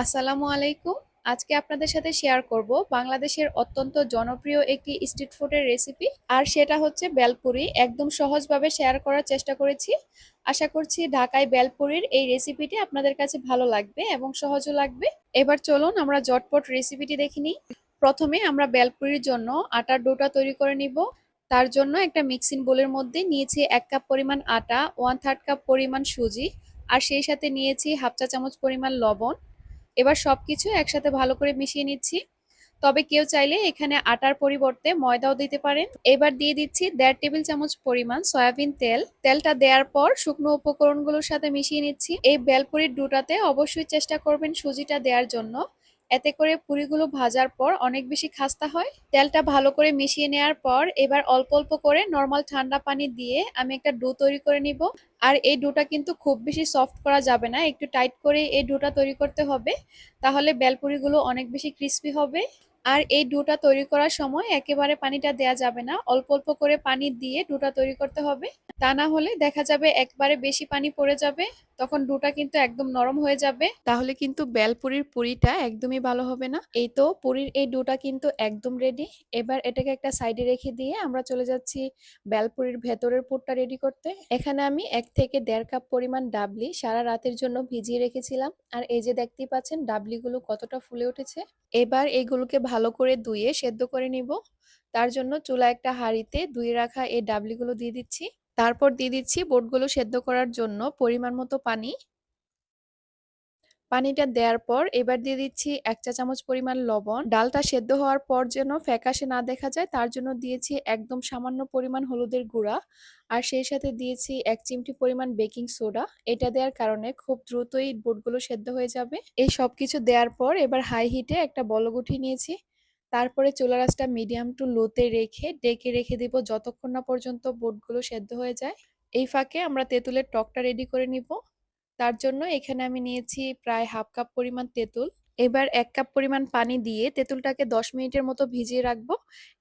আসসালামু আলাইকুম। আজকে আপনাদের সাথে শেয়ার করব বাংলাদেশের অত্যন্ত জনপ্রিয় একটি স্ট্রিট ফুডের রেসিপি আর সেটা হচ্ছে বেলপুরি। একদম সহজভাবে শেয়ার করার চেষ্টা করেছি। আশা করছি ঢাকায় বেলপুরির এই রেসিপিটি আপনাদের কাছে ভালো লাগবে এবং সহজও লাগবে। এবার চলুন আমরা জটপট রেসিপিটি দেখে নিই। প্রথমে আমরা বেলপুরির জন্য আটার ডোটা তৈরি করে নিব। তার জন্য একটা মিক্সিং বোলের মধ্যে নিয়েছি এক কাপ পরিমাণ আটা ওয়ান থার্ড কাপ পরিমাণ সুজি, আর সেই সাথে নিয়েছি হাফ চা চামচ পরিমাণ লবণ এবার সব কিছু একসাথে ভালো করে মিশিয়ে নিচ্ছি। তবে কেউ চাইলে এখানে আটার পরিবর্তে ময়দাও দিতে পারেন। এবার দিয়ে দিচ্ছি দেড় টেবিল চামচ পরিমাণ সয়াবিন তেল। তেলটা দেওয়ার পর শুকনো উপকরণগুলোর সাথে মিশিয়ে নিচ্ছি। এই বেলপুরির ডুটাতে অবশ্যই চেষ্টা করবেন সুজিটা দেওয়ার জন্য। এতে করে পুরিগুলো ভাজার পর অনেক বেশি খাস্তা হয়। তেলটা ভালো করে মিশিয়ে নেওয়ার পর এবার অল্প অল্প করে নর্মাল ঠান্ডা পানি দিয়ে আমি একটা ডো তৈরি করে নিব। আর এই ডোটা কিন্তু খুব বেশি সফট করা যাবে না, একটু টাইট করে এই ডোটা তৈরি করতে হবে। তাহলে বেলপুরিগুলো অনেক বেশি ক্রিস্পি হবে। আর এই ডোটা তৈরি করার সময় একেবারে পানিটা দেয়া যাবে না। অল্প অল্প করে পানি দিয়ে ডোটা তৈরি করতে হবে। তা না হলে দেখা যাবে একবারে বেশি পানি পড়ে যাবে তখন ডোটা কিন্তু একদম নরম হয়ে যাবে। তাহলে কিন্তু বেলপুরির পুরিটা একদমই ভালো হবে না। এই তো পুরির এই ডোটা কিন্তু একদম রেডি এবার এটাকে একটা সাইডে রেখে দিয়ে আমরা চলে যাচ্ছি বেলপুরির ভেতরের পুরটা রেডি করতে। এখানে আমি এক থেকে দেড় কাপ পরিমাণ ডাবলি সারা রাতের জন্য ভিজিয়ে রেখেছিলাম। আর এই যে দেখতেই পাচ্ছেন ডাবলিগুলো কতটা ফুলে উঠেছে। এবার এইগুলোকে ভালো করে ধুয়ে সেদ্ধ করে নিব। তার জন্য চুলা একটা হাঁড়িতে ধুয়ে রাখা এই ডাবলিগুলো দিয়ে দিচ্ছি। তারপর দিয়ে দিচ্ছি বোটগুলো সেদ্ধ করার জন্য পরিমাণ মতো পানি। পানিটা দেওয়ার পর এবার দিয়ে দিচ্ছি এক চা চামচ পরিমাণ লবণ। ডালটা সেদ্ধ হওয়ার পর যেন ফ্যাকাশে না দেখা যায়, তার জন্য দিয়েছি একদম সামান্য পরিমাণ হলুদের গুঁড়া আর সেই সাথে দিয়েছি এক চিমটি পরিমাণ বেকিং সোডা। এটা দেওয়ার কারণে খুব দ্রুতই বোটগুলো সেদ্ধ হয়ে যাবে। এই সব কিছু দেওয়ার পর এবার হাই হিটে একটা বলগুঠি নিয়েছি। তারপরে চুলা রাসটা মিডিয়াম টু লোতে রেখে ডেকে রেখে দিব যতক্ষণ না পর্যন্ত বোটগুলো সেদ্ধ হয়ে যায়। এই ফাঁকে আমরা তেঁতুলের টকটা রেডি করে নিব। তার জন্য এখানে আমি নিয়েছি প্রায় হাফ কাপ পরিমাণ তেঁতুল। এবার এক কাপ পরিমাণ পানি দিয়ে তেঁতুলটাকে দশ মিনিটের মতো ভিজিয়ে রাখব।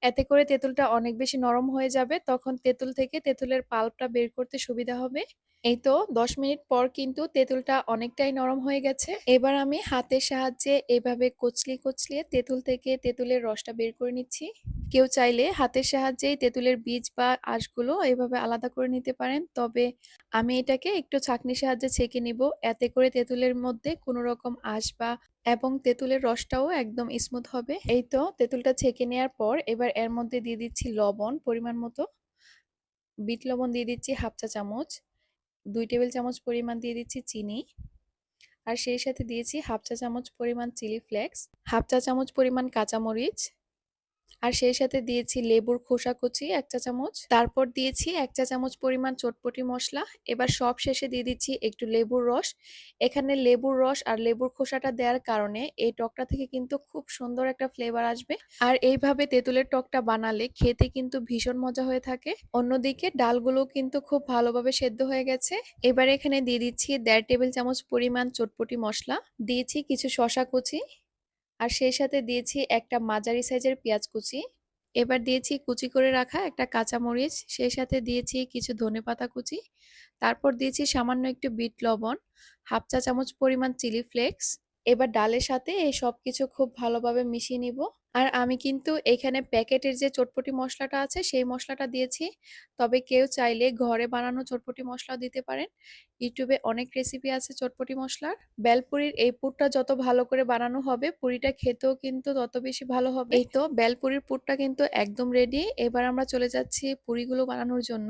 এতে করে তেঁতুলটা অনেক বেশি নরম হয়ে যাবে। তখন তেঁতুল থেকে তেঁতুলের পাল্পটা বের করতে সুবিধা হবে। এই তো দশ মিনিট পর কিন্তু তেঁতুলটা অনেকটাই নরম হয়ে গেছে। এবার আমি হাতের সাহায্যে এভাবে কচলি কচলিয়ে তেঁতুল থেকে তেঁতুলের রসটা বের করে নিচ্ছি। কেউ চাইলে হাতের সাহায্যেই তেঁতুলের বীজ বা আঁশগুলো এভাবে আলাদা করে নিতে পারেন। তবে আমি এটাকে একটু ছাঁকনির সাহায্যে ছেঁকে নিব। এতে করে তেঁতুলের মধ্যে কোনো রকম আঁশ বা এবং তেঁতুলের রসটাও একদম স্মুথ হবে। এই তো তেঁতুলটা ছেঁকে নেওয়ার পর এবার এর মধ্যে দিয়ে দিচ্ছি লবণ পরিমাণ মতো। বিট লবণ দিয়ে দিচ্ছি হাফ চা চামচ। দুই টেবিল চামচ পরিমাণ দিয়ে দিচ্ছি চিনি। আর সেই সাথে দিয়েছি হাফ চা চামচ পরিমাণ চিলি ফ্লেক্স। হাফ চা চামচ পরিমাণ কাঁচামরিচ। আর সেই সাথে দিয়েছি লেবুর খোসা কুচি এক চা চামচ। তারপর দিয়েছি এক চা চামচ পরিমাণ চটপটি মশলা। এবার সব শেষে দিয়ে দিচ্ছি একটু লেবুর রস। এখানে লেবুর রস আর লেবুর খোসাটা দেওয়ার কারণে এই টকটা থেকে কিন্তু খুব সুন্দর একটা ফ্লেভার আসবে। আর এইভাবে তেঁতুলের টকটা বানালে খেতে কিন্তু ভীষণ মজা হয়ে থাকে। অন্যদিকে ডালগুলো কিন্তু খুব ভালোভাবে সেদ্ধ হয়ে গেছে। এবার এখানে দিয়ে দিচ্ছি দেড় টেবিল চামচ পরিমাণ চটপটি মশলা। দিয়েছি কিছু শশা কুচি। আর সেই সাথে দিয়েছি একটা মাঝারি সাইজের পেঁয়াজ কুচি। এবার দিয়েছি কুচি করে রাখা একটা কাঁচামরিচ, সেই সাথে দিয়েছি কিছু ধনে পাতা কুচি। তারপর দিয়েছি সামান্য একটু বিট লবণ, হাফ চা চামচ পরিমাণ চিলি ফ্লেক্স এবার ডালের সাথে এই সব কিছু খুব ভালোভাবে মিশিয়ে নিব। আর আমি কিন্তু এখানে প্যাকেটের যে চটপটি মশলাটা আছে, সেই মশলাটা দিয়েছি। তবে কেউ চাইলে ঘরে বানানো চটপটি মশলাও দিতে পারেন। ইউটিউবে অনেক রেসিপি আছে চটপটি মশলার। বেলপুরির এই পুরটা যত ভালো করে বানানো হবে, পুরিটা খেতেও কিন্তু তত বেশি ভালো হবে। এই তো বেলপুরির পুরটা কিন্তু একদম রেডি এবার আমরা চলে যাচ্ছি পুরিগুলো বানানোর জন্য।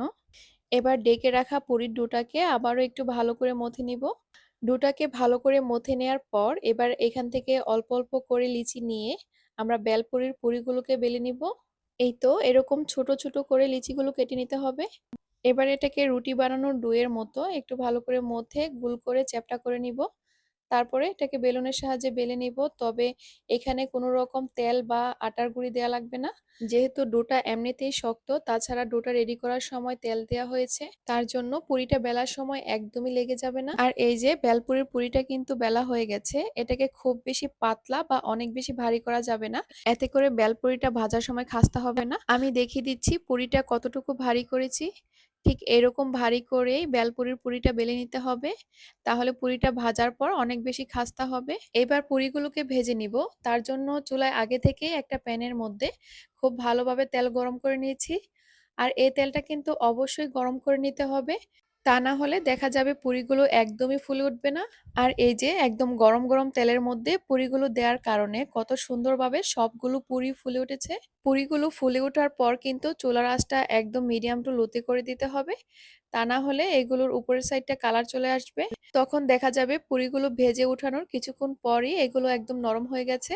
এবার ডেকে রাখা পুরীর ডোটাকে আবারও একটু ভালো করে মথে নিব। ডোটাকে ভালো করে মথে নেয়ার পর এবার এখান থেকে অল্প অল্প করে লিচি নিয়ে আমরা বেলপুরির পুরিগুলোকে বেলে নিব। এই তো এরকম ছোট ছোট করে লিচিগুলো কেটে নিতে হবে। এবার এটাকে রুটি বানানোর ডুয়ের মতো একটু ভালো করে মথে গুল করে চ্যাপটা করে নিব। তারপরে এটাকে বেলুনের সাহায্যে বেলে নিব। তবে এখানে কোনো রকম তেল বা আটার গুঁড়ি দেওয়া লাগবে না। যেহেতু ডোটা এমনিতেই শক্ত, তাছাড়া ডোটা রেডি করার সময় তেল দেওয়া হয়েছে। তার জন্য পুরিটা বেলার সময় একদমই লেগে যাবে না। আর এই যে বেলপুরির পুরিটা কিন্তু বেলা হয়ে গেছে, এটাকে খুব বেশি পাতলা বা অনেক বেশি ভারী করা যাবে না। এতে করে বেলপুরিটা ভাজার সময় খাস্তা হবে না। আমি দেখিয়ে দিচ্ছি পুরিটা কতটুকু ভারী করেছি। ঠিক এরকম ভারী করেই বেলপুরির পুরিটা বেলে নিতে হবে। তাহলে পুরিটা ভাজার পর অনেক বেশি খাস্তা হবে। এবার পুরিগুলোকে ভেজে নিব। তার জন্য চুলায় আগে থেকেই একটা প্যানের মধ্যে খুব ভালোভাবে তেল গরম করে নিয়েছি। আর এই তেলটা কিন্তু অবশ্যই গরম করে নিতে হবে। তা না হলে দেখা যাবে পুরিগুলো একদমই ফুলে উঠবে না। আর এই যে একদম গরম, গরম তেলের মধ্যে পুরিগুলো দেওয়ার কারণে কত সুন্দরভাবে সবগুলো পুরি ফুলে উঠেছে। পুরিগুলো ফুলে ওঠার পর কিন্তু চুলার আঁচটা একদম মিডিয়াম টু লোতে করে দিতে হবে। তা না হলে এগুলোর উপরের সাইডটা কালার চলে আসবে। তখন দেখা যাবে পুরিগুলো ভেজে উঠানোর কিছুক্ষণ পরই এগুলো একদম নরম হয়ে গেছে।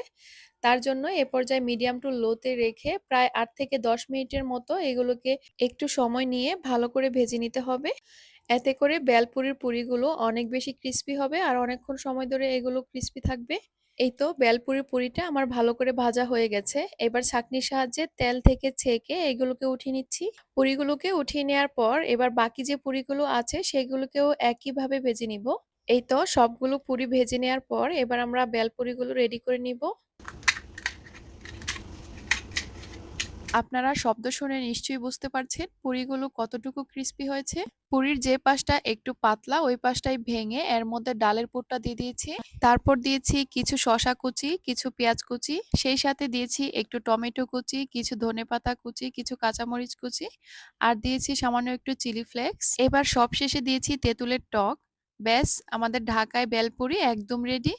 তার জন্য এ পর্যায়ে মিডিয়াম টু লোতে রেখে প্রায় আট থেকে ১০ মিনিটের মতো এগুলোকে একটু সময় নিয়ে ভালো করে ভেজে নিতে হবে। এতে করে বেলপুরির পুরিগুলো অনেক বেশি ক্রিস্পি হবে আর অনেকক্ষণ সময় ধরে এগুলো ক্রিস্পি থাকবে। এই তো বেলপুরির পুরিটা আমার ভালো করে ভাজা হয়ে গেছে। এবার ছাঁকনির সাহায্যে তেল থেকে ছেঁকে এগুলোকে উঠিয়ে নিচ্ছি। পুরিগুলোকে উঠিয়ে নেওয়ার পর এবার বাকি যে পুরিগুলো আছে সেগুলোকেও একইভাবে ভেজে নিব। এই তো সবগুলো পুরি ভেজে নেওয়ার পর এবার আমরা বেলপুরিগুলো রেডি করে নিব। আপনারা শব্দ শুনে নিশ্চয়ই বুঝতে পারছেন পুরিগুলো কতটুকু ক্রিস্পি হয়েছে। পুরির যে পাশটা একটু পাতলা, ওই পাশটাই ভেঙে এর মধ্যে ডালের পুরটা দিয়ে দিয়েছি। তারপর দিয়েছি কিছু শশা কুচি, কিছু পেঁয়াজ কুচি, সেই সাথে দিয়েছি একটু টমেটো কুচি, কিছু ধনে পাতা কুচি, কিছু কাঁচামরিচ কুচি, আর দিয়েছি সামান্য একটু চিলি ফ্লেক্স। এবার সব শেষে দিয়েছি তেঁতুলের টক। ব্যাস, আমাদের ঢাকায় বেলপুরি একদম রেডি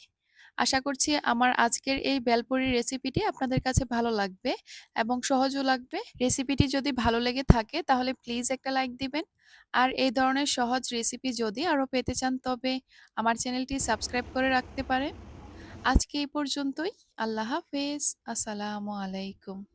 আশা করছি আমার আজকের এই বেলপুরি রেসিপিটি আপনাদের কাছে ভালো লাগবে এবং সহজও লাগবে। রেসিপিটি যদি ভালো লেগে থাকে তাহলে প্লিজ একটা লাইক দিবেন। আর এই ধরনের সহজ রেসিপি যদি আরও পেতে চান তবে আমার চ্যানেলটি সাবস্ক্রাইব করে রাখতে পারেন। আজকে এই পর্যন্তই। আল্লাহ হাফেজ। আসসালামু আলাইকুম।